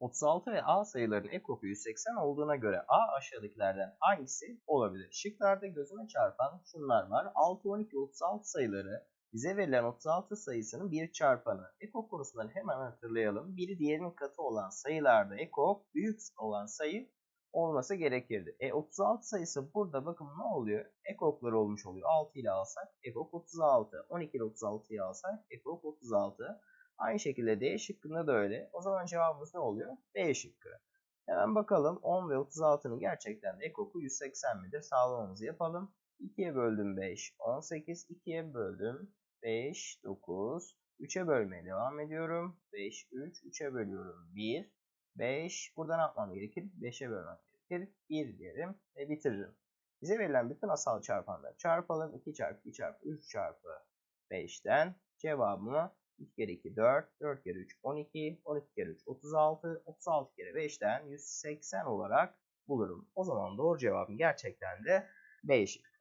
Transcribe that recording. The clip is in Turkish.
36 ve A sayıların ekoku 180 olduğuna göre A aşağıdakilerden hangisi olabilir? Şıklarda gözüme çarpan şunlar var. 6, 12, 36 sayıları bize verilen 36 sayısının bir çarpanı. Ekok konusundan hemen hatırlayalım. Biri diğerinin katı olan sayılarda ekok büyük olan sayı olması gerekirdi. E 36 sayısı burada bakın ne oluyor? Ekokları olmuş oluyor. 6 ile alsak ekok 36. 12 ile 36'yı alsak ekok 36. Aynı şekilde D şıkkında da öyle. O zaman cevabımız ne oluyor? B şıkkı. Hemen bakalım 10 ve 36'nın gerçekten de ekoku 180 midir? Sağlamamızı yapalım. 2'ye böldüm 5, 18. 2'ye böldüm 5, 9. 3'e bölmeye devam ediyorum. 5, 3. 3'e bölüyorum 1, 5. Burada ne yapmam gerekir? 5'e bölmem gerekir. 1 diyelim ve bitiririm. Bize verilen bütün asal çarpanları çarpalım. 2 çarpı 2 çarpı 3 çarpı 5'ten cevabımı 2 kere 2 4, 4 kere 3 12, 12 kere 3 36, 36 kere 5'ten 180 olarak bulurum. O zaman doğru cevabım gerçekten de B şıkkı.